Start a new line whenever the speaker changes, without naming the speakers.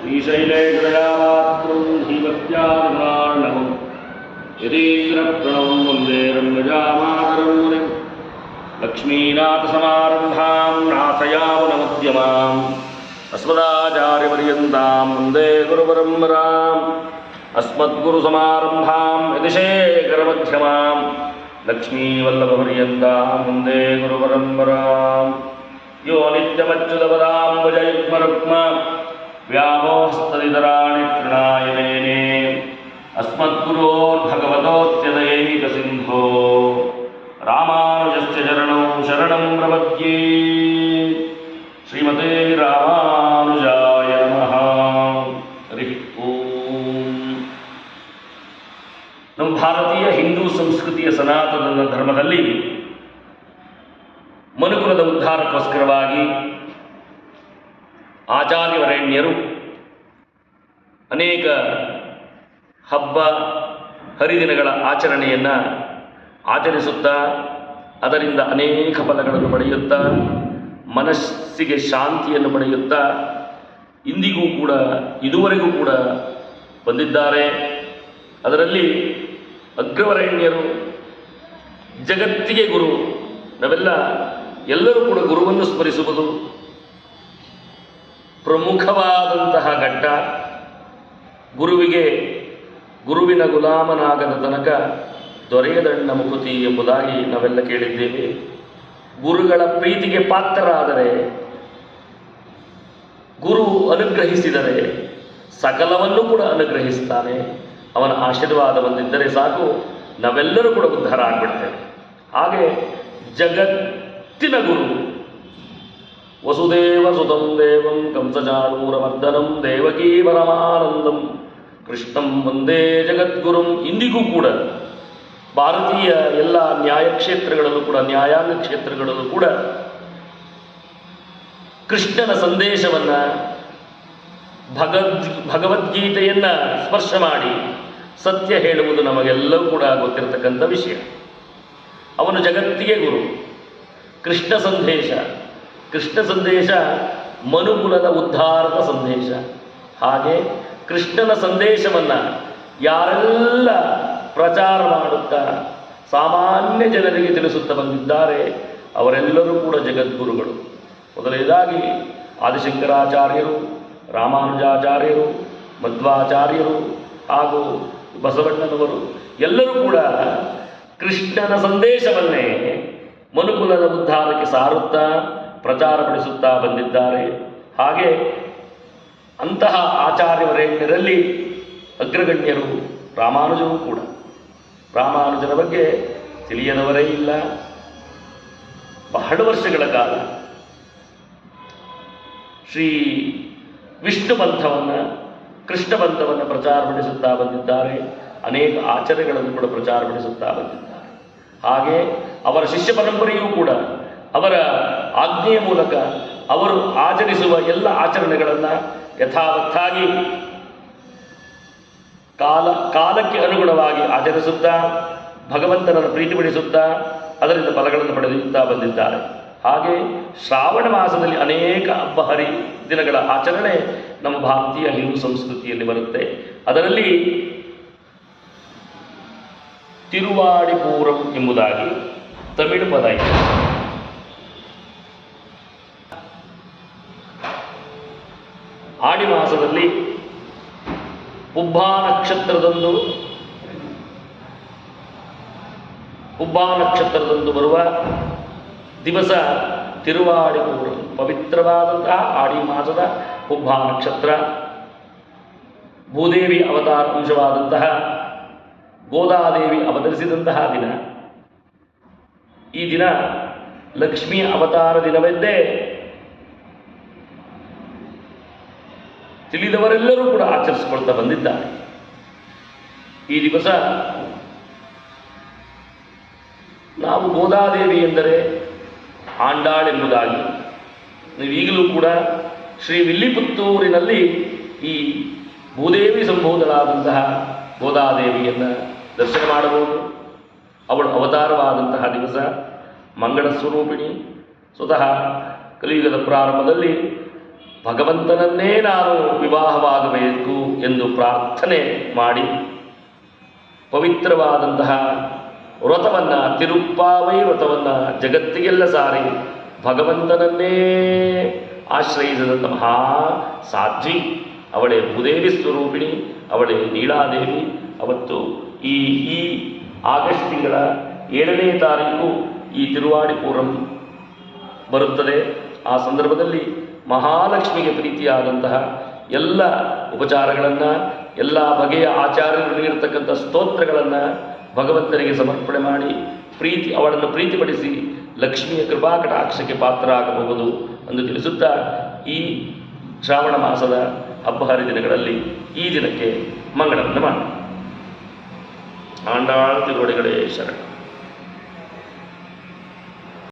श्रीशैले गृहामातृं धीमत्यादिनार्णवम् यदीन्द्रप्रणवं वंदे रम्यजामातरं मुनिं लक्ष्मीनाथसमारम्भां नाथयावनमध्यमाम् अस्मदाचार्यपर्यन्तां वंदे गुरुपरम्पराम्। अस्मद्गुरुसमारम्भां यतिशेखरमध्यमां लक्ष्मीवल्लभपर्यन्तां वंदे गुरुपरम्पराम्। यो नित्यमच्युतपदाम्बुजयुग्मरुक्म ವ್ಯಾಮೋಹಸ್ತರಿದರಾಣಿ ತೃಣಾಯನೇನೆ ಅಸ್ಮದ್ಗುರೋರ್ಭಗವತೋತ್ಯದಯೈಕಸಿಂಧೋ ರಾಮಾನುಜಸ್ಯ ಚರಣೌ ಶರಣಂ ಪ್ರವದ್ಯೇ ಶ್ರೀಮತೇ ರಾಮಾನುಜಾಯ ನಮಃ. ಹರಿ ಓಂ. ನಮ್ಮ ಭಾರತೀಯ ಹಿಂದೂ ಸಂಸ್ಕೃತಿಯ ಸನಾತನ ಧರ್ಮದಲ್ಲಿ ಮನುಕುಲದ ಉದ್ಧಾರಕ್ಕೋಸ್ಕರವಾಗಿ ಆಚಾರ್ಯವರೆಣ್ಯರು ಅನೇಕ ಹಬ್ಬ, ಹರಿದಿನಗಳ ಆಚರಣೆಯನ್ನು ಆಚರಿಸುತ್ತಾ, ಅದರಿಂದ ಅನೇಕ ಫಲಗಳನ್ನು ಪಡೆಯುತ್ತಾ, ಮನಸ್ಸಿಗೆ ಶಾಂತಿಯನ್ನು ಪಡೆಯುತ್ತಾ, ಇಂದಿಗೂ ಕೂಡ, ಇದುವರೆಗೂ ಕೂಡ ಬಂದಿದ್ದಾರೆ. ಅದರಲ್ಲಿ ಅಗ್ರವರೆಣ್ಯರು, ಜಗತ್ತಿಗೆ ಗುರು, ನಾವೆಲ್ಲ ಎಲ್ಲರೂ ಕೂಡ ಗುರುವನ್ನು ಸ್ಮರಿಸುವುದು ಪ್ರಮುಖವಾದಂತಹ ಘಟ್ಟ ಗುರುವಿಗೆ ಗುರುವಿನ ಗುಲಾಮನಾಗದ ತನಕ ದೊರೆಯದಣ್ಣ ಮುಕುತಿ ಎಂಬುದಾಗಿ ನಾವೆಲ್ಲ ಕೇಳಿದ್ದೇವೆ. ಗುರುಗಳ ಪ್ರೀತಿಗೆ ಪಾತ್ರರಾದರೆ, ಗುರು ಅನುಗ್ರಹಿಸಿದರೆ ಸಕಲವನ್ನು ಕೂಡ ಅನುಗ್ರಹಿಸ್ತಾನೆ. ಅವನ ಆಶೀರ್ವಾದ ಬಂದಿದ್ದರೆ ಸಾಕು, ನಾವೆಲ್ಲರೂ ಕೂಡ ಉದ್ಧಾರ ಆಗ್ಬಿಡ್ತೇವೆ. ಹಾಗೆ ಜಗತ್ತಿನ ಗುರು ಸುತಂ ದೇವಂ ಕಂಸಚಾಣೂರಮರ್ದನಂ ದೇವಕೀ ಪರಮಾನಂದಂ. ಕೃಷ್ಣಂ ವಂದೇ ಜಗದ್ಗುರುಂ. ಇಂದಿಗೂ ಕೂಡ ಭಾರತೀಯ ಎಲ್ಲ ನ್ಯಾಯಕ್ಷೇತ್ರಗಳಲ್ಲೂ ಕೂಡ, ನ್ಯಾಯಾಂಗ ಕ್ಷೇತ್ರಗಳಲ್ಲೂ ಕೂಡ ಕೃಷ್ಣನ ಸಂದೇಶವನ್ನು ಭಗವದ್ ಭಗವದ್ಗೀತೆಯನ್ನು ಸ್ಪರ್ಶ ಮಾಡಿ ಸತ್ಯ ಹೇಳುವುದು ನಮಗೆಲ್ಲವೂ ಕೂಡ ಗೊತ್ತಿರತಕ್ಕಂಥ ವಿಷಯ. ಅವನು ಜಗತ್ತಿಗೆ ಗುರು. ಕೃಷ್ಣ ಸಂದೇಶ. ಕೃಷ್ಣ ಸಂದೇಶ ಮನುಕುಲದ ಉದ್ಧಾರದ ಸಂದೇಶ. ಹಾಗೆ ಕೃಷ್ಣನ ಸಂದೇಶವನ್ನು ಯಾರೆಲ್ಲ ಪ್ರಚಾರ ಮಾಡುತ್ತಾ ಸಾಮಾನ್ಯ ಜನರಿಗೆ ತಿಳಿಸುತ್ತಾ ಬಂದಿದ್ದಾರೆ, ಅವರೆಲ್ಲರೂ ಕೂಡ ಜಗದ್ಗುರುಗಳು. ಮೊದಲನೇದಾಗಿ ಆದಿಶಂಕರಾಚಾರ್ಯರು, ರಾಮಾನುಜಾಚಾರ್ಯರು, ಮಧ್ವಾಚಾರ್ಯರು ಹಾಗೂ ಬಸವಣ್ಣನವರು ಎಲ್ಲರೂ ಕೂಡ ಕೃಷ್ಣನ ಸಂದೇಶವನ್ನೇ ಮನುಕುಲದ ಉದ್ಧಾರಕ್ಕೆ ಸಾರುತ್ತಾ ಪ್ರಚಾರಪಡಿಸುತ್ತಾ ಬಂದಿದ್ದಾರೆ. ಹಾಗೆ ಅಂತಹ ಆಚಾರ್ಯವರೇಣ್ಯರಲ್ಲಿ ಅಗ್ರಗಣ್ಯರು ರಾಮಾನುಜರು ಕೂಡ. ರಾಮಾನುಜರ ಬಗ್ಗೆ ತಿಳಿಯದವರೇ ಇಲ್ಲ. ಬಹಳ ವರ್ಷಗಳ ಕಾಲ ಶ್ರೀ ವಿಷ್ಣು ಪಂಥವನ್ನು ಕೃಷ್ಣ ಪಂಥವನ್ನು ಪ್ರಚಾರಪಡಿಸುತ್ತಾ ಬಂದಿದ್ದಾರೆ. ಅನೇಕ ಆಚರಣೆಗಳನ್ನು ಕೂಡ ಪ್ರಚಾರಪಡಿಸುತ್ತಾ ಬಂದಿದ್ದಾರೆ. ಹಾಗೆ ಅವರ ಶಿಷ್ಯ ಪರಂಪರೆಯೂ ಕೂಡ ಅವರ ಆಜ್ಞೆಯ ಮೂಲಕ ಅವರು ಆಚರಿಸುವ ಎಲ್ಲ ಆಚರಣೆಗಳನ್ನು ಯಥಾವತ್ತಾಗಿ ಕಾಲ, ಕಾಲಕ್ಕೆ ಅನುಗುಣವಾಗಿ ಆಚರಿಸುತ್ತಾ, ಭಗವಂತನನ್ನು ಪ್ರೀತಿಪಡಿಸುತ್ತಾ, ಅದರಿಂದ ಫಲಗಳನ್ನು ಪಡೆಯುತ್ತಾ ಬಂದಿದ್ದಾರೆ. ಹಾಗೆ ಶ್ರಾವಣ ಮಾಸದಲ್ಲಿ ಅನೇಕ ಹಬ್ಬ ಹರಿ ದಿನಗಳ ಆಚರಣೆ ನಮ್ಮ ಭಾರತೀಯ ಹಿಂದೂ ಸಂಸ್ಕೃತಿಯಲ್ಲಿ ಬರುತ್ತೆ. ಅದರಲ್ಲಿ ತಿರುವಾಡಿಪೂರಂ ಎಂಬುದಾಗಿ ತಮಿಳು ಪದ ಇದೆ. ಆಡಿ ಮಾಸದಲ್ಲಿ ಉಬ್ಬಾ ನಕ್ಷತ್ರದಂದು ಉಬ್ಬಾ ನಕ್ಷತ್ರದಂದು ಬರುವ ದಿವಸ ತಿರುವಾಡಿಪೂರ ಪವಿತ್ರವಾದಂತಹ ಆಡಿ ಮಾಸದ ಉಬ್ಬಾ ನಕ್ಷತ್ರ. ಭೂದೇವಿ ಅವತಾರ ಅಂಶವಾದಂತಹ ಗೋದಾದೇವಿ ಅವತರಿಸಿದಂತಹ ದಿನ. ಈ ದಿನ ಲಕ್ಷ್ಮಿ ಅವತಾರ ದಿನವೆಂದೇ ತಿಳಿದವರೆಲ್ಲರೂ ಕೂಡ ಆಚರಿಸಿಕೊಳ್ತಾ ಬಂದಿದ್ದಾರೆ. ಈ ದಿವಸ ನಾವು ಗೋದಾದೇವಿ ಎಂದರೆ ಆಂಡಾಳ್ ಎಂಬುದಾಗಿ ನೀವು ಈಗಲೂ ಕೂಡ ಶ್ರೀ ವಿಲ್ಲಿಪುತ್ತೂರಿನಲ್ಲಿ ಈ ಭೂದೇವಿ ಸಂಬೋಧಳಾದಂತಹ ಗೋದಾದೇವಿಯನ್ನು ದರ್ಶನ ಮಾಡಬಹುದು. ಅವಳು ಅವತಾರವಾದಂತಹ ದಿವಸ ಮಂಗಳ ಸ್ವರೂಪಿಣಿ ಸ್ವತಃ ಕಲಿಯುಗದ ಪ್ರಾರಂಭದಲ್ಲಿ ಭಗವಂತನನ್ನೇ ನಾನು ವಿವಾಹವಾಗಬೇಕು ಎಂದು ಪ್ರಾರ್ಥನೆ ಮಾಡಿ ಪವಿತ್ರವಾದಂತಹ ವ್ರತವನ್ನು, ತಿರುಪ್ಪಾವೈ ವ್ರತವನ್ನು ಜಗತ್ತಿಗೆಲ್ಲ ಸಾರಿ ಭಗವಂತನನ್ನೇ ಆಶ್ರಯಿಸಿದಂಥ ಮಹಾ ಸಾಧ್ವಿ. ಅವಳೇ ಭೂದೇವಿ ಸ್ವರೂಪಿಣಿ, ಅವಳೇ ನೀಳಾದೇವಿ ಅವತ್ತು ಈ ಈ ಆಗಸ್ಟ್ ತಿಂಗಳ ಏಳನೇ ತಾರೀಕು ಈ ತಿರುವಾಡಿಪುರಂ ಬರುತ್ತದೆ. ಆ ಸಂದರ್ಭದಲ್ಲಿ ಮಹಾಲಕ್ಷ್ಮಿಗೆ ಪ್ರೀತಿಯಾದಂತಹ ಎಲ್ಲ ಉಪಚಾರಗಳನ್ನು, ಎಲ್ಲ ಬಗೆಯ ಆಚಾರ್ಯರು ಸ್ತೋತ್ರಗಳನ್ನು ಭಗವಂತನಿಗೆ ಸಮರ್ಪಣೆ ಮಾಡಿ ಪ್ರೀತಿ, ಅವಳನ್ನು ಪ್ರೀತಿಪಡಿಸಿ ಲಕ್ಷ್ಮಿಯ ಕೃಪಾ ಕಟಾಕ್ಷಕ್ಕೆ ಪಾತ್ರ ಆಗಬಹುದು ಎಂದು ತಿಳಿಸುತ್ತಾ ಈ ಶ್ರಾವಣ ಮಾಸದ ಹಬ್ಬ ಹರಿದಿನಗಳಲ್ಲಿ ಈ ದಿನಕ್ಕೆ ಮಂಗಳವನ್ನು ಮಾಡಿ ಆಂಡಾಳ್ ತಿರುವಡೆಗಳೇ ಶರಣ.